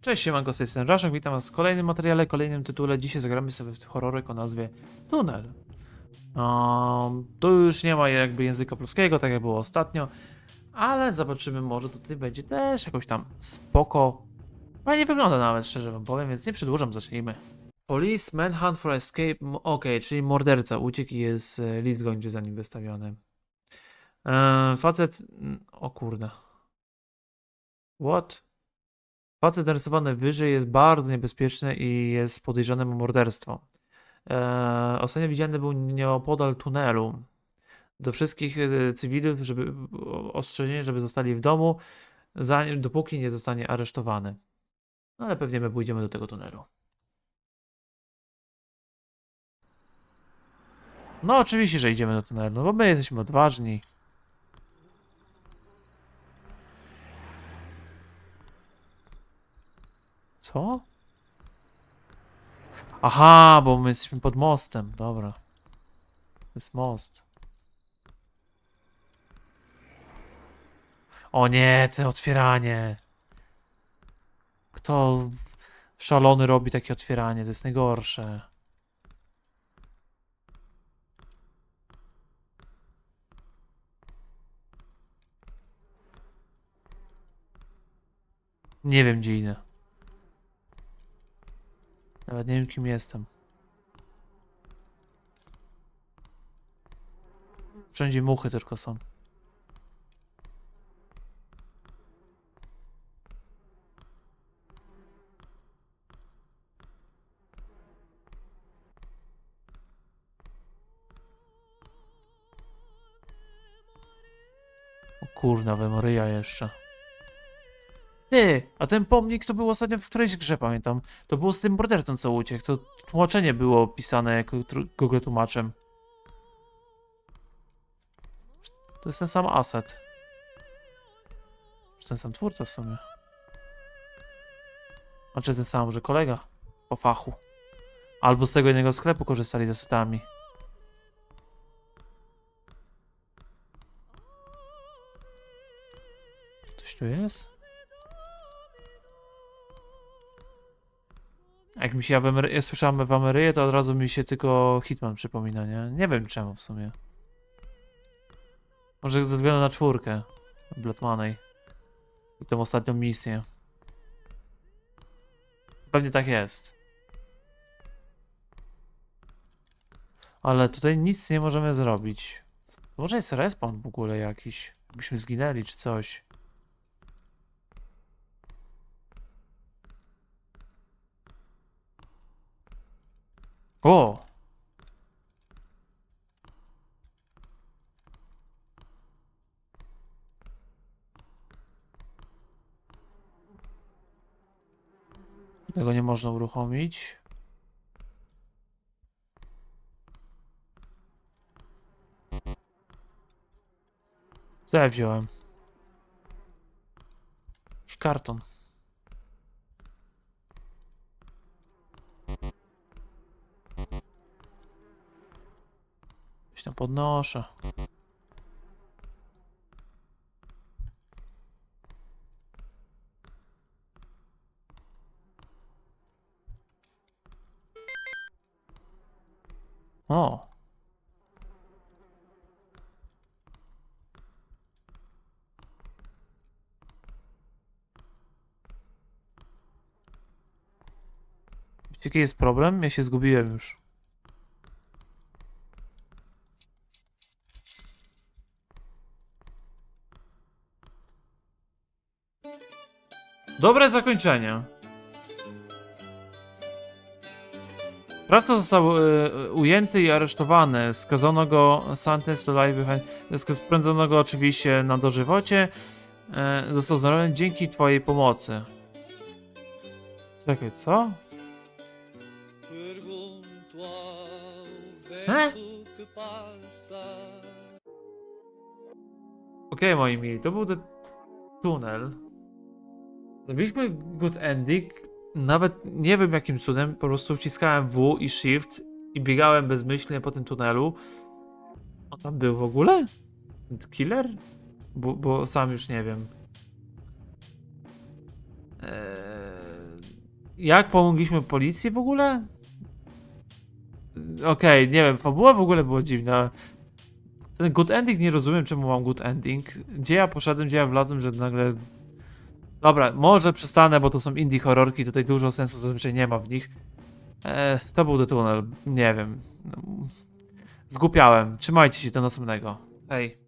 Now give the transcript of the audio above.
Cześć, siemanko, z tej strony witam was w kolejnym materiale, kolejnym tytule. Dzisiaj zagramy sobie w horrorek o nazwie Tunel. Um, tu już nie ma jakby języka polskiego, tak jak było ostatnio, ale zobaczymy, może tutaj będzie też jakoś tam spoko. Fajnie wygląda nawet, szczerze wam powiem, więc nie przedłużam, zacznijmy. Police Manhunt for Escape, okej, czyli morderca uciekł i jest e, list gończy za nim wystawiony. E, facet, o kurde. What? Facet narysowany wyżej jest bardzo niebezpieczny i jest podejrzany o morderstwo. Eee, ostatnio widziany był nieopodal tunelu. Do wszystkich e, cywilów, żeby ostrzeżenie, żeby zostali w domu, zanim, dopóki nie zostanie aresztowany. No ale pewnie my pójdziemy do tego tunelu. No oczywiście, że idziemy do tunelu, no bo my jesteśmy odważni. Co? Aha, bo my jesteśmy pod mostem. Dobra. To jest most. O nie, to otwieranie. Kto szalony robi takie otwieranie? To jest najgorsze. Nie wiem, gdzie idę. Nawet nie wiem, kim jestem. Wszędzie muchy tylko są. Kurna, Maryja jeszcze. Ty, a ten pomnik to był ostatnio w którejś grze, pamiętam. To było z tym mordercą, co uciekł. To tłumaczenie było pisane jako Google tłumaczem. To jest ten sam asset. Czy ten sam twórca w sumie? A czy ten sam, może kolega? Po fachu. Albo z tego jednego sklepu korzystali z assetami. Coś tu jest? Jak mi się Awery... ja słyszałem Aweryję, to od razu mi się tylko Hitman przypomina, nie? Nie wiem czemu w sumie. Może ze względu na czwórkę Bloodmanej. I tą ostatnią misję. Pewnie tak jest. Ale tutaj nic nie możemy zrobić. Może jest respawn w ogóle jakiś. Jakbyśmy zginęli czy coś. O! Tego nie można uruchomić. Co ja wziąłem? Karton. Coś tam podnoszę. O. Wiecie, Jaki jest problem? Ja się zgubiłem już. Dobre zakończenie. Sprawca został e, ujęty i aresztowany. Skazano go sentence to life behind. Spędzono go oczywiście na dożywocie. E, został zarobiony dzięki twojej pomocy. Czekaj, co? Passa. Okej, moi mili, to był ten tunel. Zrobiliśmy good ending. Nawet nie wiem jakim cudem, po prostu wciskałem W i Shift i biegałem bezmyślnie po tym tunelu. On tam był w ogóle? Killer? Bo, bo sam już nie wiem. Eee, Jak pomogliśmy policji w ogóle? Okej, nie wiem, fabuła w ogóle była dziwna. Ten good ending nie rozumiem, czemu mam good ending. Gdzie ja poszedłem, gdzie ja wlazłem, że nagle... Dobra, może przestanę, bo to są indie horrorki, tutaj dużo sensu zazwyczaj nie ma w nich. E, to był The Tunnel, nie wiem. No, Zgłupiałem. Trzymajcie się do następnego. Hej.